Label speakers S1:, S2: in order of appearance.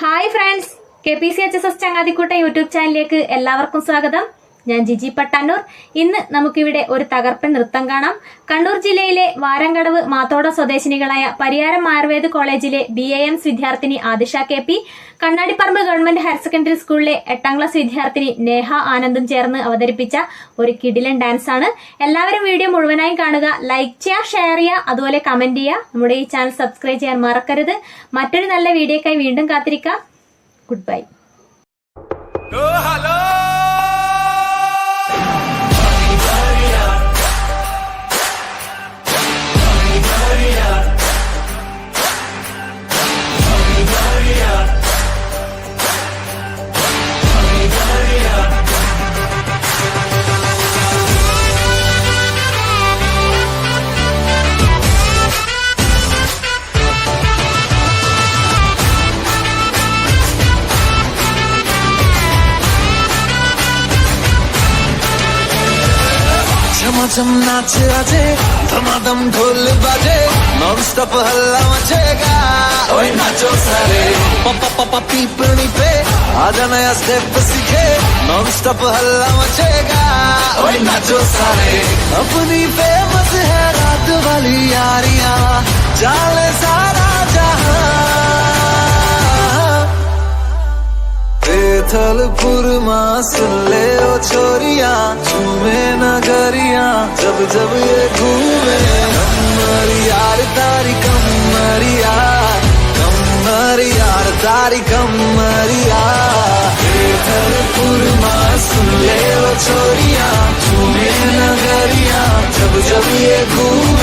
S1: Hi friends K P C H S S ചങ്ങാതിക്കൂട്ട YouTube ചാനലിലേക്ക് എല്ലാവർക്കും സ്വാഗതം. ഞാൻ ജിജി പട്ടാനൂർ. ഇന്ന് നമുക്കിവിടെ ഒരു തകർപ്പൻ നൃത്തം കാണാം. കണ്ണൂർ ജില്ലയിലെ വാരങ്കടവ് മാത്തോട സ്വദേശിനികളായ പരിയാരം ആയുർവേദ കോളേജിലെ ബി എ എംസ് വിദ്യാർത്ഥിനി Adisha K P Kannadiparamba government higher secondary സ്കൂളിലെ എട്ടാം ക്ലാസ് വിദ്യാർത്ഥിനി നേഹ ആനന്ദും ചേർന്ന് അവതരിപ്പിച്ച ഒരു കിടിലൻ ഡാൻസ് ആണ്. എല്ലാവരും വീഡിയോ മുഴുവനായി കാണുക. ലൈക്ക് ചെയ്യുക ഷെയർ ചെയ്യുക അതുപോലെ കമന്റ് ചെയ്യുക. നമ്മുടെ ഈ ചാനൽ സബ്സ്ക്രൈബ് ചെയ്യാൻ മറക്കരുത്. മറ്റൊരു നല്ല വീഡിയോക്കായി വീണ്ടും കാത്തിരിക്കാം. ഗുഡ് ബൈ
S2: ഹലോ
S3: झमाझम नाच आजे धमाधम ढोल बाजे नॉन स्टॉप हल्ला मचेगा ओए नाचो सारे पापा पापा पीपनी पे आजा नया स्टेप सीखे नॉन स्टॉप हल्ला मचेगा ओए नाचो सारे अपनी फेमस है रात वाली यारियां जाले सारा जहां बेथलपुर माँ सुन ले ओ छोरिया झूमे नगरिया जब जब ये घूमे कमर यार तारी कमरिया कमर यार तारी कमरिया बेथलपुर माँ सुन ले ओ छोरिया झूमे नगरिया जब जब ये घूमे